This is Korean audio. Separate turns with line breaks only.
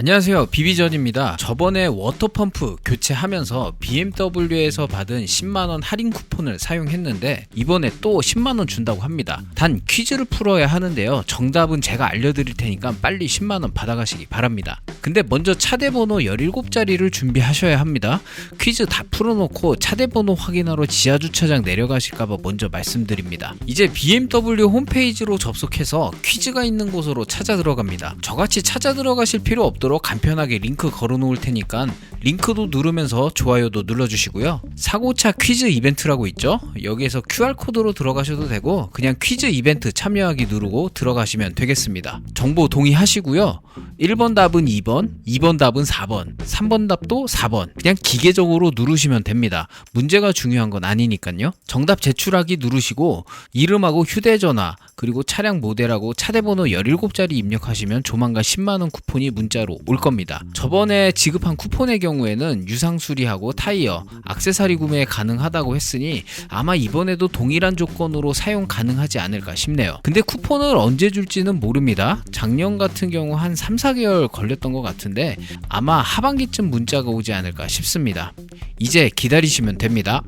안녕하세요. 비비전입니다. 저번에 워터펌프 교체하면서 BMW에서 받은 10만원 할인 쿠폰을 사용했는데 이번에 또 10만원 준다고 합니다. 단 퀴즈를 풀어야 하는데요. 정답은 제가 알려드릴 테니까 빨리 10만원 받아가시기 바랍니다. 근데 먼저 차대 번호 17자리를 준비하셔야 합니다. 퀴즈 다 풀어놓고 차대 번호 확인하러 지하주차장 내려가실까봐 먼저 말씀드립니다. 이제 BMW 홈페이지로 접속해서 퀴즈가 있는 곳으로 찾아 들어갑니다. 저같이 찾아 들어가실 필요 없도록 간편하게 링크 걸어 놓을 테니까 링크도 누르면서 좋아요도 눌러주시고요. 사고차 퀴즈 이벤트라고 있죠? 여기에서 QR코드로 들어가셔도 되고 그냥 퀴즈 이벤트 참여하기 누르고 들어가시면 되겠습니다. 정보 동의하시고요. 1번 답은 2번, 2번 답은 4번, 3번 답도 4번. 그냥 기계적으로 누르시면 됩니다. 문제가 중요한 건 아니니까요. 정답 제출하기 누르시고 이름하고 휴대전화 그리고 차량 모델하고 차대 번호 17자리 입력하시면 조만간 10만원 쿠폰이 문자로 올 겁니다. 저번에 지급한 쿠폰의 경우에는 유상 수리하고 타이어, 악세사리 구매 가능하다고 했으니 아마 이번에도 동일한 조건으로 사용 가능하지 않을까 싶네요. 근데 쿠폰을 언제 줄지는 모릅니다. 작년 같은 경우 한 3, 4개월 걸렸던 것 같은데 아마 하반기쯤 문자가 오지 않을까 싶습니다. 이제 기다리시면 됩니다.